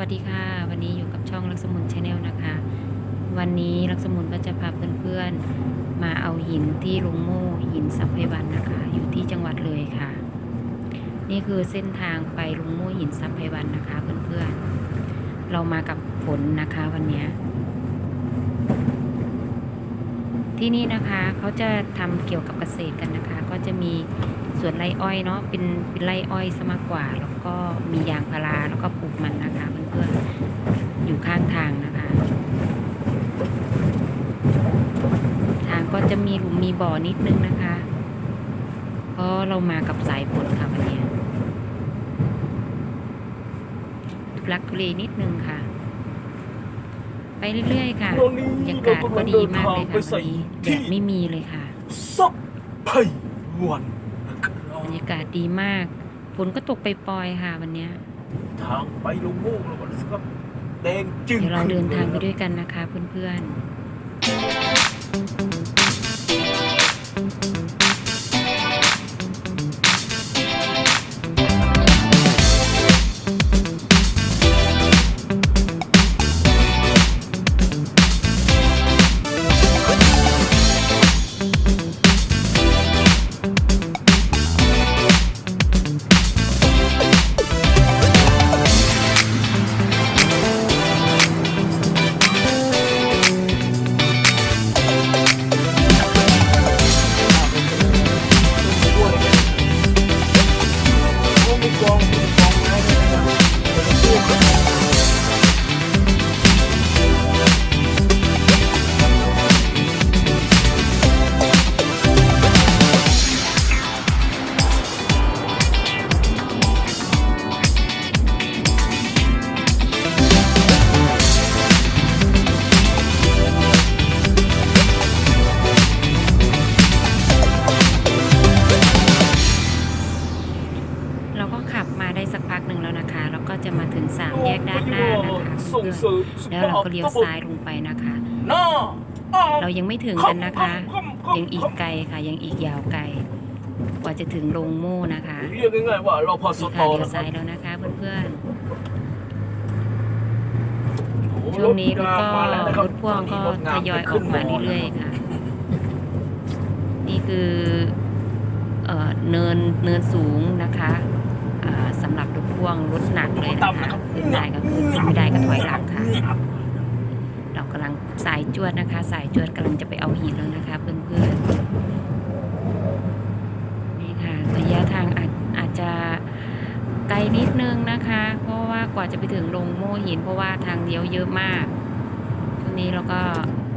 วัสดีค่ะ วันนี้อยู่กับช่องลักษมุนชาแนลนะคะ วันนี้ลักษมุนก็จะพาเพื่อนๆมาเอาหินที่ลุงโม่หินสัพเพวันนะคะ อยู่ที่จังหวัดเลยค่ะ นี่คือเส้นทางไปลุงโม่หินสัพเพวันนะคะเพื่อนๆเรามากับฝนนะคะวันนี้ ที่นี่นะคะเขาจะทำเกี่ยวกับเกษตรกันนะคะ ก็จะมีสวนไร่อ้อยเนาะเป็นเป็นไร่อ้อยซะมากกว่า แล้วก็มียางพาราแล้วก็ปลูกมันนะคะเพื่อนๆอยู่ข้างทางนะคะ ทางก็จะมีหลุมมีบ่อนิดนึงนะคะเพราะเรามากับสายฝนค่ะวันนี้ลักทุเลนิดนึงค่ะ ไปเรื่อยๆค่ะอนนี้บรรยากาศก็ดีมากเลยค่ะวันนี้แดดไม่มีเลยค่ะซับไพวันบรรยากาศดีมากฝนก็ตกไปปลอยค่ะวันนี้ทางไปลงโมกแล้วก็แดงจึงเดี๋ยวเราเดินทางไปด้วยกันนะคะเพื่อนๆ เราก็ขับมาได้สักพักหนึ่งแล้วนะคะ แล้วก็จะมาถึงสามแยกด้านหน้านะคะส่งเพื่อนเสริมๆแล้วเราก็เลี้ยวซ้ายลงไปนะคะหน้าเรายังไม่ถึงกันนะคะ ยังอีกไกลค่ะ ยังอีกยาวไกล กว่าจะถึงโรงโม่นะคะเรียกง่ายๆว่าเราพอสนี่ตค่ะอเลี้ยวนะครัซ้าบยแล้วนะคะเพื่อนๆช่วงนี้รถก็รถพ่วงก็ทยอยออกมาเรื่อยๆค่ะ นี่คือเอ่อเนินเนินสูงนะคะอ่า สำหรับรถพ่วงรถหนักเลยนะคะขึ้นได้ก็คือขึ้นไม่ได้ก็ถอยหลังค่ะ เรากำลังสายจวดนะคะ สายจวดกำลังจะไปเอาหินแล้วนะคะเพื่อนๆนี่ค่ะระยะทางอาจอาจจะไกลนิดนึงนะคะ เพราะว่ากว่าจะไปถึงลงโม่หิน เพราะว่าทางเลี้ยวเยอะมากช่วงนี้เราก็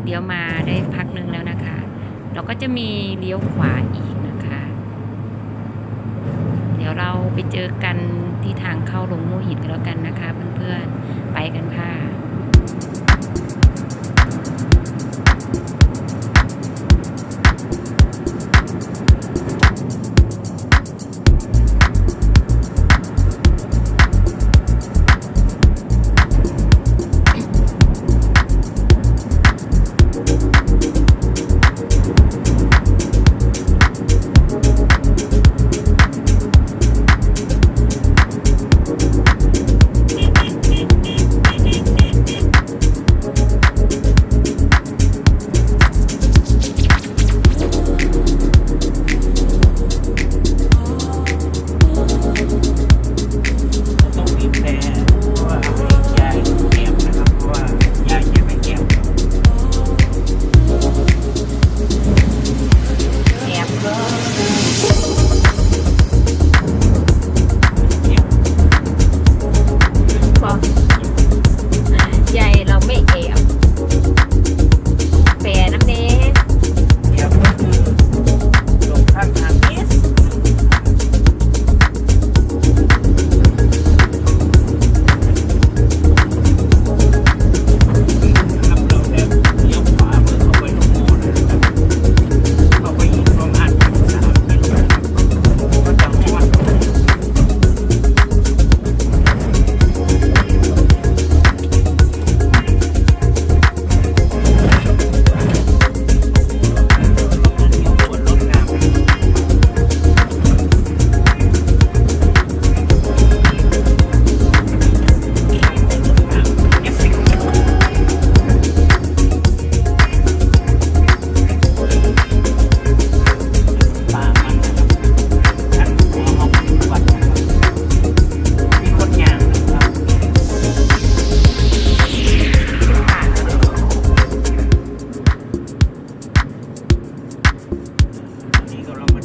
เลี้ยวมาได้พักหนึงแล้วนะคะ เราก็จะมีเลี้ยวขวาอีกนะคะ เดี๋ยวเรา ไปเจอกันที่ทางเข้าลงโม่หินแล้วกันนะคะเพื่อนๆไปกันค่ะ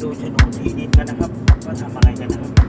ดูโฉนดที่ดินกันนะครับว่าทำอะไรกันนะครับ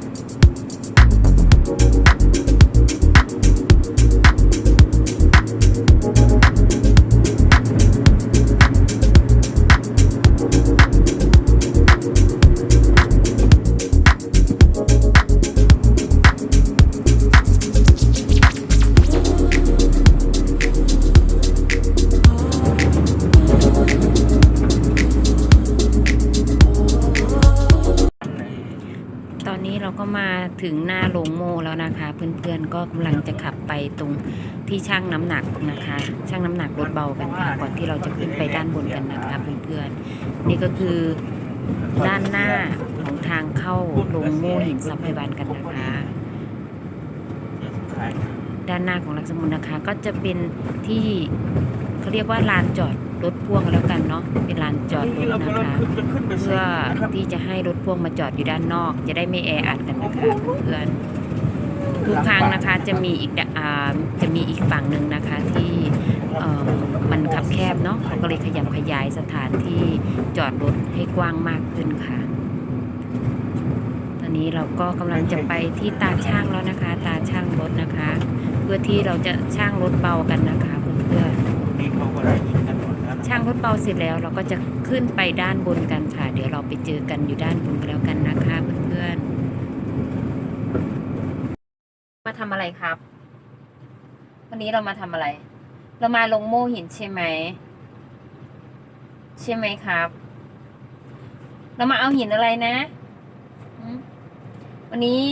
นะคะ เพื่อนๆก็กำลังจะขับไปตรงที่ช่างน้ำหนักนะคะช่างน้ำหนักรถเบากันค่ะก่อนที่เราจะขึ้นไปด้านบนกันนะคะเพื่อนๆนี่ก็คือด้านหน้าของทางเข้าโรงโม่หินซับไพวันกันนะคะด้านหน้าของลักษมุนนะคะ ก็จะเป็นที่เขาเรียกว่าลานจอดรถพ่วงแล้วกันเนาะเป็นลานจอดรถนะคะเพื่อที่จะให้รถพ่วงมาจอดอยู่ด้านนอก จะได้ไม่แออัดกันนะคะเพื่อน ทุกครั้งนะคะจะมีอีกดอ่าจะมีอีกฝั่งหนึ่งนะคะที่เอ่อมันคับแคบเนาะเขาก็เลยขยับขยายสถานที่จอดรถให้กว้างมากขึ้นค่ะ ตอนนี้เราก็กำลังจะไปที่ตาช่างแล้วนะคะ ตาช่างรถนะคะ เพื่อที่เราจะช่างรถเบากันนะคะเพื่อนๆนี่เขาก็ได้ยินกันหมดแล้วนะช่างรถเบาเสร็จแล้วเราก็จะขึ้นไปด้านบนกันค่ะ เดี๋ยวเราไปเจอกันอยู่ด้านบนกันแล้วกันนะคะเพื่อนๆ มาทำอะไรครับ วันนี้เรามาทำอะไร เรามาลงโม่หินใช่ไหม ใช่ไหมครับ เรามาเอาหินอะไรนะ วันนี้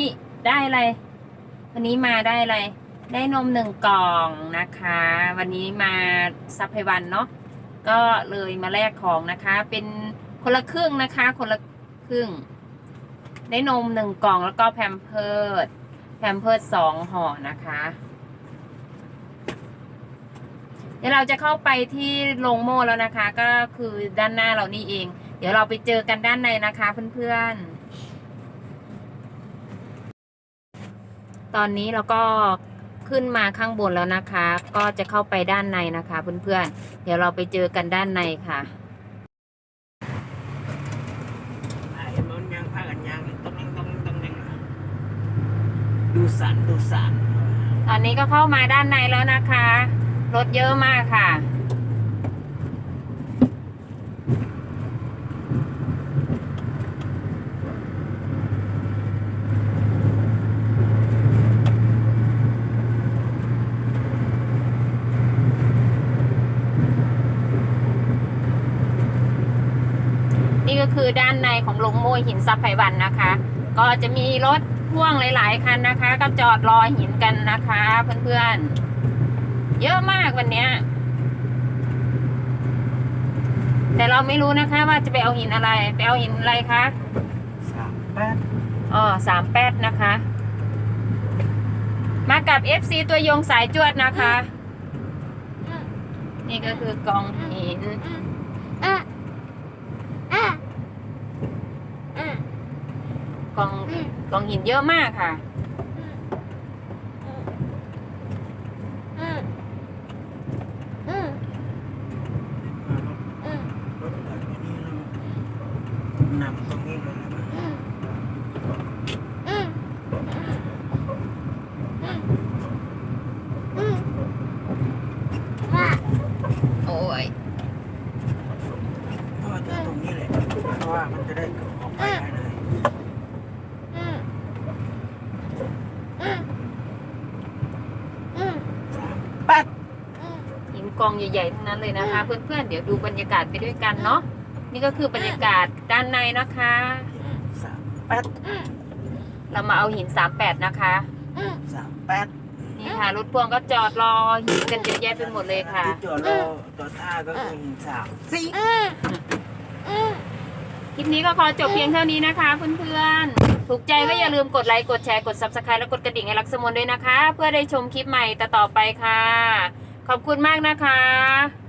ได้อะไร วันนี้มาได้อะไร ได้นมหนึ่งกล่องนะคะ วันนี้มาซับไพวันเนาะ ก็เลยมาแลกของนะคะ เป็นคนละครึ่งนะคะ คนละครึ่ง ได้นมหนึ่งกล่องแล้วก็แพมเพิร์ด พมเพิร์สองห่อนะคะ เดี๋ยวเราจะเข้าไปที่โรงโม่แล้วนะคะ ก็คือด้านหน้าเรานี่เอง เดี๋ยวเราไปเจอกันด้านในนะคะเพื่อนๆ ตอนนี้เราก็ขึ้นมาข้างบนแล้วนะคะ ก็จะเข้าไปด้านในนะคะเพื่อนๆ เดี๋ยวเราไปเจอกันด้านในค่ะ ไอ้มันยังพากันยังต้องยังต้องต้องยัง ดูสันดูสันตอนนี้ก็เข้ามาด้านในแล้วนะคะ รถเยอะมากค่ะ นี่ก็คือด้านในของลงโมยหินซับไพวันนะคะ ก็จะมีรถ พ่วงหลาย ๆ คันนะคะ ก็จอดรอหินกันนะคะ เพื่อนๆ เยอะมากวันเนี้ย แต่เราไม่รู้นะคะ ว่าจะไปเอาหินอะไร ไปเอาหินอะไรคะสามแปดอ๋อสามแปดนะคะ มากับ FC ตัวยงสายจวดนะคะ นี่ก็คือกองหินกองก องหินเยอะมากค่ะ รถแบบนี้เรานำตรงนี้เลยนะ โอ้ย เพราะว่าจะตรงนี้แหละเพราะว่ามันจะได้ออกไปได้เลยสามแปด หิน กองใหญ่ๆทั้งนั้นเลยนะคะ เพื่อนๆเดี๋ยวดูบรรยากาศไปด้วยกันเนาะนี่ก็คือบรรยากาศด้านในนะคะสามแปดเรามาเอาหิน38นะคะสามแปดนี่ค่ะรถพ่วงก็จอดรอหินกันเยอะแยะไปหมดเลยค่ะที่จอดรอจอดท่าก็คือสามสี่คลิปนี้ก็ขอจบเพียงเท่านี้นะคะเพื่อนๆ ถูกใจก็อย่าลืมกดไลค์ กดแชร์ กด subscribe และกดกระดิ่งให้รักสมนด้วยนะคะ เพื่อได้ชมคลิปใหม่ต่อๆไปค่ะ ขอบคุณมากนะคะ